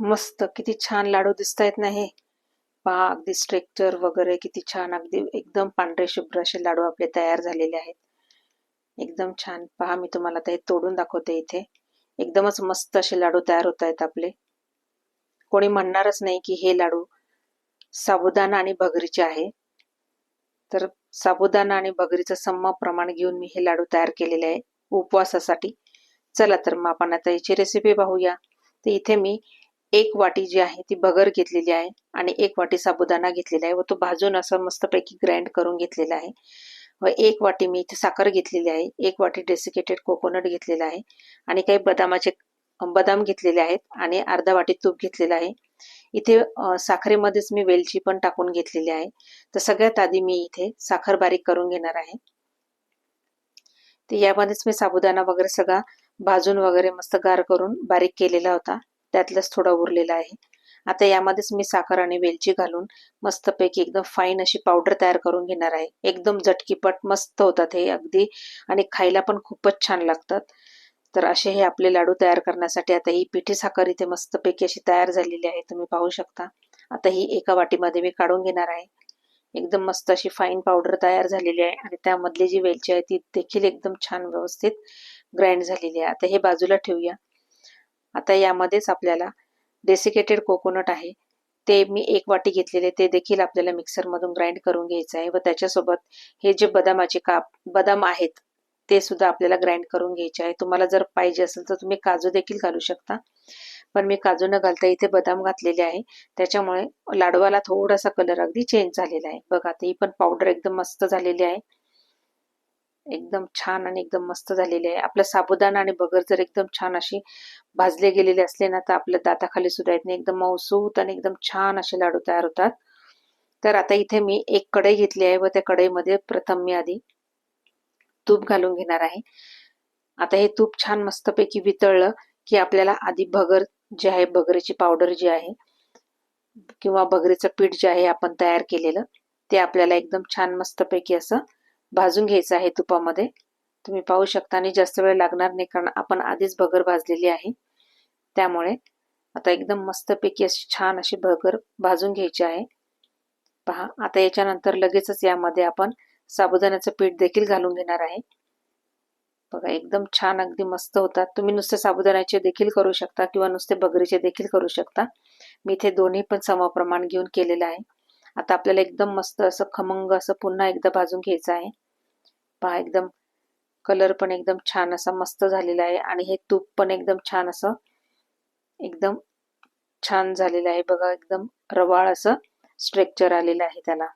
मस्त किती छान लाडू दिसत आहेत ना हे. पहा अगदी स्ट्रेक्चर वगैरे किती छान. अगदी एकदम पांढरे शुभ्र असे लाडू आपले तयार झालेले आहेत. एकदम छान. पहा मी तुम्हाला आता हे तोडून दाखवते इथे. एकदमच मस्त असे लाडू तयार होत आहेत आपले. कोणी म्हणणारच नाही की हे लाडू साबुदाणा आणि भगरीचे आहे. तर साबुदाणा आणि भगरीचं सम प्रमाण घेऊन मी हे लाडू तयार केलेले आहे उपवासासाठी. चला तर मग आपण आता याची रेसिपी पाहूया. तर इथे मी एक वाटी जी आहे ती बगर घेतलेली आहे आणि एक वाटी साबुदाणा घेतलेला आहे व तो भाजून असं मस्तपैकी ग्राइंड करून घेतलेला आहे. व एक वाटी मी इथे साखर घेतलेली आहे एक वाटी डेसिकेटेड कोकोनट घेतलेला आहे आणि काही बदामाचे बदाम घेतलेले आहेत आणि अर्धा वाटी तूप घेतलेलं आहे. इथे साखरेमध्येच मी वेलची पण टाकून घेतलेली आहे. तर सगळ्यात आधी मी इथे साखर बारीक करून घेणार आहे. तर यामध्येच मी साबुदाणा वगैरे सगळा भाजून वगैरे मस्त गार करून बारीक केलेला होता. त्यातलंच थोडा उरलेला आहे. आता यामध्येच मी साखर आणि वेलची घालून मस्तपैकी एकदम फाईन अशी पावडर तयार करून घेणार आहे. एकदम झटकीपट मस्त होतात हे अगदी आणि खायला पण खूपच छान लागतात. तर असे हे आपले लाडू तयार करण्यासाठी आता ही पिठी साखर इथे मस्तपैकी अशी तयार झालेली आहे. तुम्ही पाहू शकता. आता ही एका वाटीमध्ये मी काढून घेणार आहे. एकदम मस्त अशी फाईन पावडर तयार झालेली आहे आणि त्यामधली जी वेलची आहे ती देखील एकदम छान व्यवस्थित ग्राइंड झालेली आहे. आता हे बाजूला ठेवूया. आता यामध्येच आपल्याला डेसिकेटेड कोकोनट आहे. ते मी एक वाटी घेतलेले ते देखील आपल्याला मिक्सरमधून ग्राइंड करून घ्यायचं आहे व त्याच्यासोबत हे जे बदामाचे काप बदाम आहेत ते सुद्धा आपल्याला ग्राइंड करून घ्यायचे आहे. तुम्हाला जर पाहिजे असेल तर तुम्ही काजू देखील घालू शकता. पण मी काजू न घालता इथे बदाम घातलेले आहे. त्याच्यामुळे लाडवाला थोडासा कलर अगदी चेंज झालेला आहे. बघा ही पण पावडर एकदम मस्त झालेली आहे. एकदम छान आणि एकदम मस्त झालेली आहे. आपलं साबुदाणा आणि बगर जर एकदम छान अशी भाजले गेलेले असले ना तर आपल्या दाताखाली सुद्धा येत नाही एकदम मौसूत आणि एकदम छान असे लाडू तयार होतात. तर आता इथे मी एक कढई घेतली आहे व त्या कढईमध्ये प्रथम मी आधी तूप घालून घेणार आहे. आता हे तूप छान मस्तपैकी वितळलं की आपल्याला आधी भगर जे आहे भगरीची पावडर जी आहे किंवा भगरीचं पीठ जे आहे आपण तयार केलेलं ते आपल्याला एकदम छान मस्तपैकी असं भाजून घ्यायचं आहे तुपामध्ये. तुम्ही पाहू शकता आणि जास्त वेळ लागणार नाही कारण आपण आधीच भगर भाजलेली आहे. त्यामुळे आता एकदम मस्तपैकी अशी छान अशी भगर भाजून घ्यायची आहे. पहा आता याच्यानंतर लगेचच यामध्ये आपण साबुदाण्याचं पीठ देखील घालून घेणार आहे. बघा एकदम छान अगदी मस्त होतात. तुम्ही नुसते साबुदाण्याचे देखील करू शकता किंवा नुसते बगरीचे देखील करू शकता. मी इथे दोन्ही पण समप्रमाण घेऊन केलेलं आहे. आता आपल्याला एकदम मस्त असं खमंग असं पुन्हा एकदा भाजून घ्यायचं आहे. पहा एकदम कलर पण एकदम छान असा मस्त झालेला आहे आणि हे तूप पण एकदम छान असं एकदम छान झालेलं आहे. बघा एकदम रवाळ असं स्ट्रेक्चर आलेलं आहे त्याला.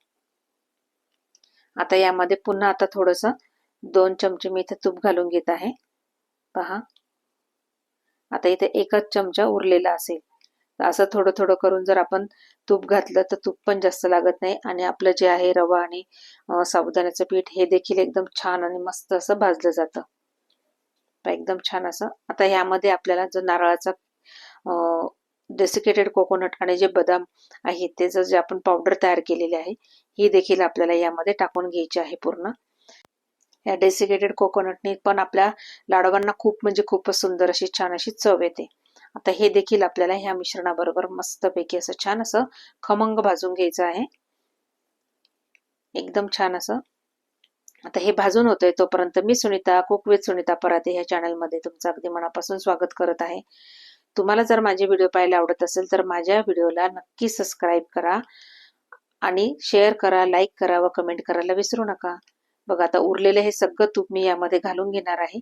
आता यामध्ये पुन्हा आता थोडस दोन चमचे मी इथे तूप घालून घेत आहे. पहा. आता इथे एकच चमचा उरलेला असेल. असं थोडं थोडं करून जर आपण तूप घातलं तर तूप पण जास्त लागत नाही. आणि आपलं जे आहे रवा आणि साबुदाण्याचं पीठ हे देखील एकदम छान आणि मस्त असं भाजलं जातं. एकदम छान असं. आता ह्यामध्ये आपल्याला जर नारळाचा डेसिकेटेड कोकोनट आणि जे बदाम आहे ते जर जे आपण पावडर तयार केलेले आहे ही देखील आपल्याला यामध्ये टाकून घ्यायची आहे पूर्ण. या डेसिकेटेड कोकोनटने पण आपल्या लाडवांना खूप म्हणजे खूपच सुंदर अशी छान अशी चव येते. आता हे देखील आपल्याला ह्या मिश्रणाबरोबर मस्तपैकी असं छान असं खमंग भाजून घ्यायचं आहे. एकदम छान असं. आता हे भाजून होतंय तोपर्यंत मी सुनीता कुक विथ सुनीता पराते ह्या चॅनलमध्ये तुमचं अगदी मनापासून स्वागत करत आहे. तुम्हाला जर माझे व्हिडिओ पाहायला आवडत असेल तर माझ्या व्हिडिओला नक्की सबस्क्राईब करा आणि शेअर करा लाईक करा व कमेंट करायला विसरू नका. बघा आता उरलेलं हे सगळं तूप मी यामध्ये घालून घेणार आहे.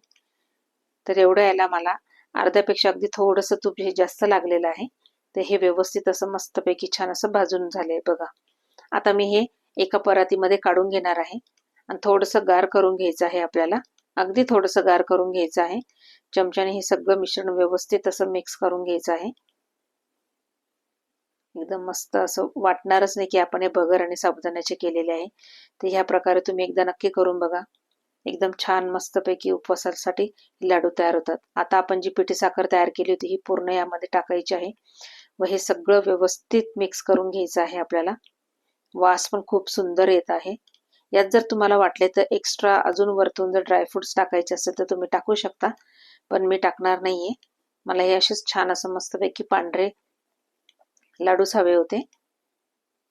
तर एवढं याला मला अर्ध्यापेक्षा अगदी थोडंसं तूप हे जास्त लागलेलं आहे. तर हे व्यवस्थित असं मस्तपैकी छान असं भाजून झालंय बघा. आता मी हे एका परातीमध्ये काढून घेणार आहे. आणि थोडंसं गार करून घ्यायचं आहे आपल्याला. अगदी थोडंसं गार करून घ्यायचं आहे. चमच्याने हे सगळं मिश्रण व्यवस्थित असं मिक्स करून घ्यायचं आहे. एकदम मस्त असं वाटणारच नाही की आपण हे बगर आणि साबुदाण्याचे केलेले आहे. तर ह्या प्रकारे तुम्ही एकदा नक्की करून बघा. एकदम छान मस्तपैकी उपवासासाठी लाडू तयार होतात. आता आपण जी पिठी साखर तयार केली होती ही पूर्ण यामध्ये टाकायची आहे. व हे सगळं व्यवस्थित मिक्स करून घ्यायचं आहे आपल्याला. वास पण खूप सुंदर येत आहे. यात जर तुम्हाला वाटले तर एक्स्ट्रा अजून वरतून जर ड्रायफ्रुट्स टाकायचे असेल तर तुम्ही टाकू शकता. पण मी टाकणार नाहीये. मला हे असेच छान असं मस्तपैकी पांढरे लाडूच हवे होते.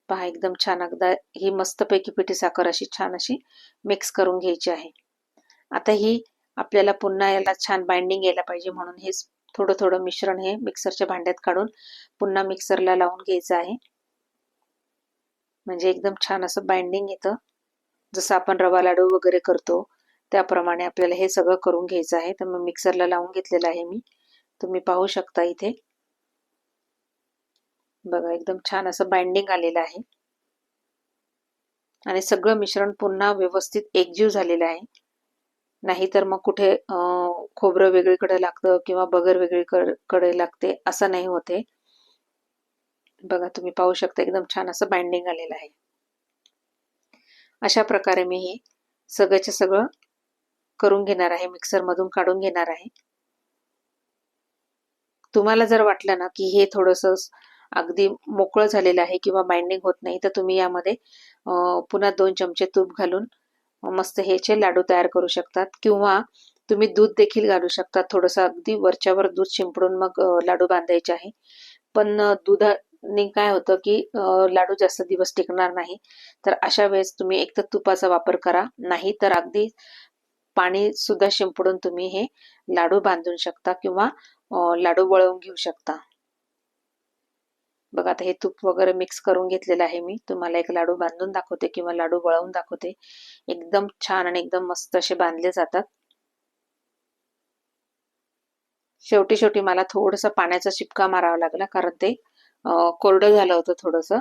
पहा एकदम छान. अगदा ही मस्तपैकी पिठी साखर अशी छान अशी मिक्स करून घ्यायची आहे. आता ही आपल्याला पुन्हा याला छान बाइंडिंग यायला पाहिजे म्हणून हे थोडं थोडं मिश्रण हे मिक्सरच्या भांड्यात काढून पुन्हा मिक्सरला लावून घ्यायचं आहे. म्हणजे एकदम छान असं बाइंडिंग येतं जसं आपण रवा लाडू वगैरे करतो त्याप्रमाणे आपल्याला हे सगळं करून घ्यायचं आहे. तर मग मिक्सरला लावून घेतलेलं आहे मी. तुम्ही पाहू शकता इथे. बघा एकदम छान असं बाइंडिंग आलेलं आहे. आणि सगळं मिश्रण पुन्हा व्यवस्थित एकजीव झालेलं आहे. नाहीतर मग कुठे खोबरं वेगळीकडे लागतं किंवा बगर वेगळीकडे लागते असं नाही होते. बघा तुम्ही पाहू शकता एकदम छान असं बाइंडिंग आलेलं आहे. अशा प्रकारे मी हे सगळंच्या सगळं करून घेणार आहे मिक्सर मधून काढून घेणार आहे. तुम्हाला जर वाटलं ना की हे थोडस अगदी मोकळं झालेलं आहे किंवा बाइंडिंग होत नाही तर तुम्ही यामध्ये पुन्हा दोन चमचे तूप घालून मस्त ह्याचे लाडू तयार करू शकतात. किंवा तुम्ही दूध देखील घालू शकता. थोडंसं अगदी वरच्यावर दूध शिंपडून मग लाडू बांधायचे आहे. पण दुधाने काय होतं की लाडू जास्त दिवस टिकणार नाही. तर अशा वेळेस तुम्ही एक तर तुपाचा वापर करा. नाही तर अगदी पाणी सुद्धा शिंपडून तुम्ही हे लाडू बांधून शकता किंवा लाडू वळवून घेऊ शकता. बघा आता हे तूप वगैरे मिक्स करून घेतलेलं आहे मी. तुम्हाला एक लाडू बांधून दाखवते किंवा लाडू वळवून दाखवते. एकदम छान आणि एकदम मस्त असे बांधले जातात. शेवटी शेवटी मला थोडस पाण्याचा शिपका मारावा लागला कारण ते कोरडं झालं होतं थोडस.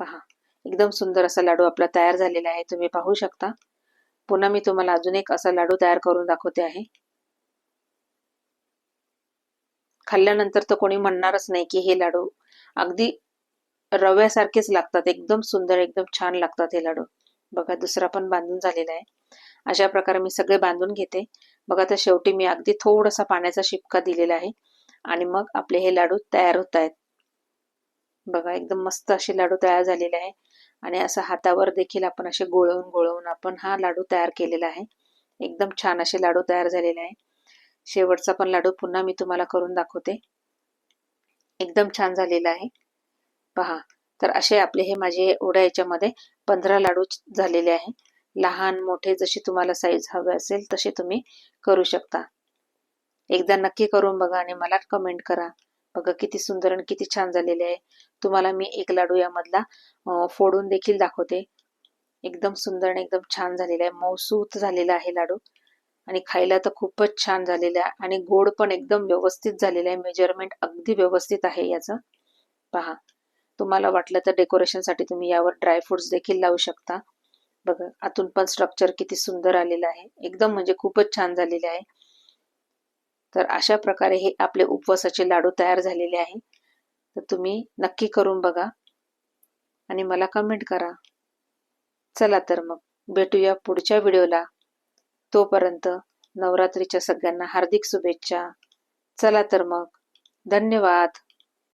पहा एकदम सुंदर असा लाडू आपला तयार झालेला आहे. तुम्ही पाहू शकता. पुन्हा मी तुम्हाला अजून एक असा लाडू तयार करून दाखवते आहे. खाल्ल्यानंतर तर कोणी म्हणणारच नाही की हे लाडू अगदी रव्यासारखेच लागतात. एकदम सुंदर एकदम छान लागतात हे लाडू. बघा दुसरा पण बांधून झालेला आहे. अशा प्रकारे मी सगळे बांधून घेते. बघा तर शेवटी मी अगदी थोडासा पाण्याचा शिपका दिलेला आहे आणि मग आपले हे लाडू तयार होत आहेत. बघा एकदम मस्त असे लाडू तयार झालेले आहे आणि असं हातावर देखील आपण असे गोळवून गोळवून आपण हा लाडू तयार केलेला आहे. एकदम छान असे लाडू तयार झालेले आहे. शेवटचा पण लाडू पुन्हा मी तुम्हाला करून दाखवते. एकदम छान झालेला आहे. पहा तर असे आपले हे माझे ओढ्या याच्यामध्ये पंधरा लाडू झालेले आहे. लहान मोठे जशी तुम्हाला साईज हवे असेल तसे तुम्ही करू शकता. एकदा नक्की करून बघा आणि मला कमेंट करा. बघा किती सुंदर आणि किती छान झालेले आहे. तुम्हाला मी एक लाडू यामधला फोडून देखील दाखवते. एकदम सुंदर आणि एकदम छान झालेला आहे. मौसूत झालेला आहे लाडू. आणि खायला तर खूपच छान झालेलं आहे. आणि गोड पण एकदम व्यवस्थित झालेलं आहे. मेजरमेंट अगदी व्यवस्थित आहे याचं. पहा. तुम्हाला वाटलं तर डेकोरेशनसाठी तुम्ही यावर ड्रायफ्रुट्स देखील लावू शकता. बघा आतून पण स्ट्रक्चर किती सुंदर आलेलं आहे. एकदम म्हणजे खूपच छान झालेले आहे. तर अशा प्रकारे हे आपले उपवासाचे लाडू तयार झालेले आहे. तर तुम्ही नक्की करून बघा. आणि मला कमेंट करा. चला तर मग भेटूया पुढच्या व्हिडिओला तोपर्यंत नवरात्रीच्या सगळ्यांना हार्दिक शुभेच्छा. चला तर मग. धन्यवाद.